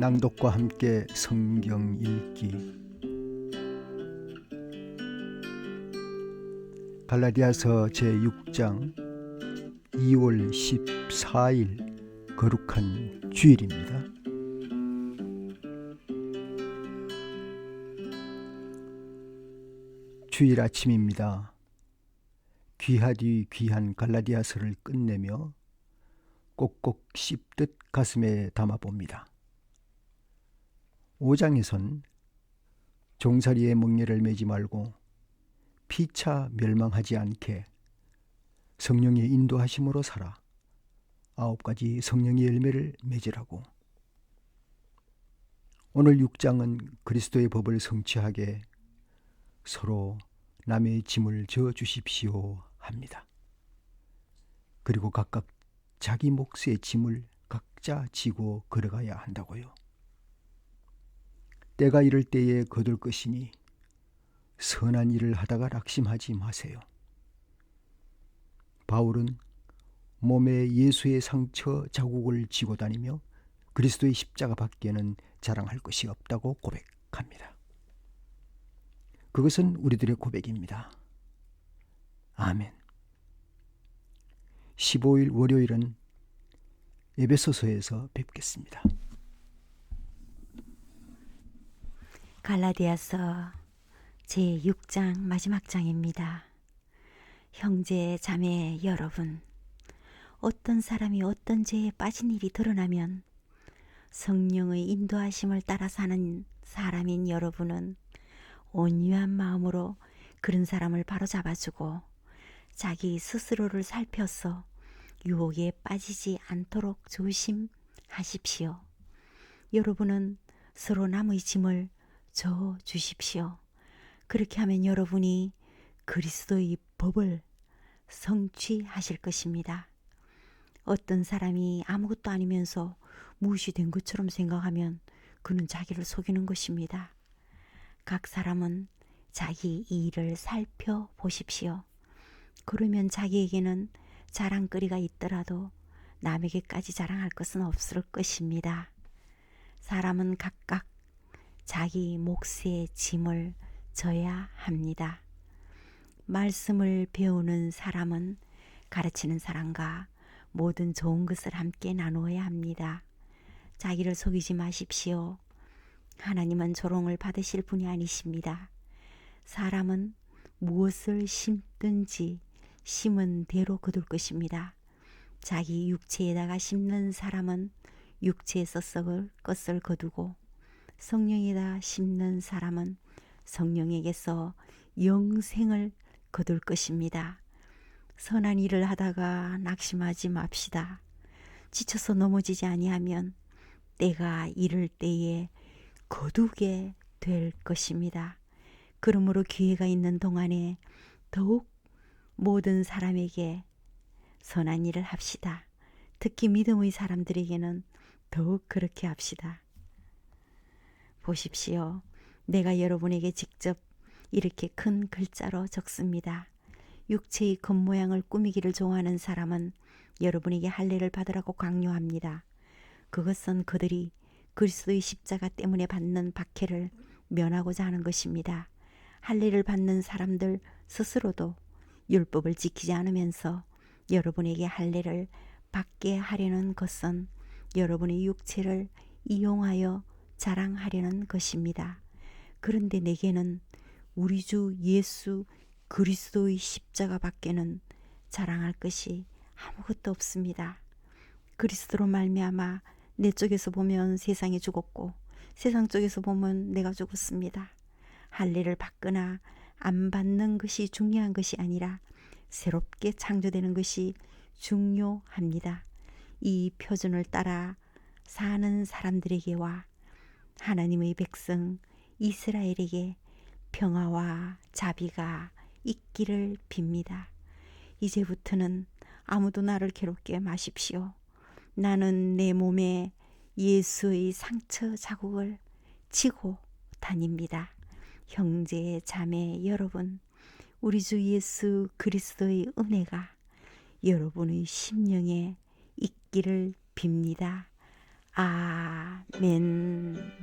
낭독과 함께 성경 읽기 갈라디아서 제6장 2월 14일 거룩한 주일입니다. 주일 아침입니다. 귀하디 귀한 갈라디아서를 끝내며 꼭꼭 씹듯 가슴에 담아봅니다. 5장에선 종살이의 멍에를 매지 말고 피차 멸망하지 않게 성령의 인도하심으로 살아 아홉 가지 성령의 열매를 맺으라고 오늘 6장은 그리스도의 법을 성취하게 서로 남의 짐을 져 주십시오 합니다. 그리고 각각 자기 몫의 짐을 각자 지고 걸어가야 한다고요. 때가 이럴 때에 거둘 것이니 선한 일을 하다가 낙심하지 마세요. 바울은 몸에 예수의 상처 자국을 지고 다니며 그리스도의 십자가 밖에는 자랑할 것이 없다고 고백합니다. 그것은 우리들의 고백입니다. 아멘. 15일 월요일은 에베소서에서 뵙겠습니다. 갈라디아서 제6장 마지막 장입니다. 형제 자매 여러분, 어떤 사람이 어떤 죄에 빠진 일이 드러나면 성령의 인도하심을 따라 사는 사람인 여러분은 온유한 마음으로 그런 사람을 바로 잡아주고 자기 스스로를 살펴서 유혹에 빠지지 않도록 조심하십시오. 여러분은 서로 남의 짐을 져 주십시오. 그렇게 하면 여러분이 그리스도의 법을 성취하실 것입니다. 어떤 사람이 아무것도 아니면서 무시된 것처럼 생각하면 그는 자기를 속이는 것입니다. 각 사람은 자기 일을 살펴보십시오. 그러면 자기에게는 자랑거리가 있더라도 남에게까지 자랑할 것은 없을 것입니다. 사람은 각각 자기 몫의 짐을 져야 합니다. 말씀을 배우는 사람은 가르치는 사람과 모든 좋은 것을 함께 나누어야 합니다. 자기를 속이지 마십시오. 하나님은 조롱을 받으실 분이 아니십니다. 사람은 무엇을 심든지 심은 대로 거둘 것입니다. 자기 육체에다가 심는 사람은 육체에서 썩을 것을 거두고 성령에다 심는 사람은 성령에게서 영생을 거둘 것입니다. 선한 일을 하다가 낙심하지 맙시다. 지쳐서 넘어지지 아니하면 때가 이를 때에 거두게 될 것입니다. 그러므로 기회가 있는 동안에 더욱 모든 사람에게 선한 일을 합시다. 특히 믿음의 사람들에게는 더욱 그렇게 합시다. 보십시오. 내가 여러분에게 직접 이렇게 큰 글자로 적습니다. 육체의 겉모양을 꾸미기를 좋아하는 사람은 여러분에게 할례를 받으라고 강요합니다. 그것은 그들이 그리스도의 십자가 때문에 받는 박해를 면하고자 하는 것입니다. 할례를 받는 사람들 스스로도 율법을 지키지 않으면서 여러분에게 할례를 받게 하려는 것은 여러분의 육체를 이용하여 자랑하려는 것입니다. 그런데 내게는 우리 주 예수 그리스도의 십자가 밖에는 자랑할 것이 아무것도 없습니다. 그리스도로 말미암아 내 쪽에서 보면 세상이 죽었고 세상 쪽에서 보면 내가 죽었습니다. 할례를 받거나 안 받는 것이 중요한 것이 아니라 새롭게 창조되는 것이 중요합니다. 이 표준을 따라 사는 사람들에게와 하나님의 백성 이스라엘에게 평화와 자비가 있기를 빕니다. 이제부터는 아무도 나를 괴롭게 마십시오. 나는 내 몸에 예수의 상처 자국을 치고 다닙니다. 형제, 자매 여러분, 우리 주 예수 그리스도의 은혜가 여러분의 심령에 있기를 빕니다. 아멘.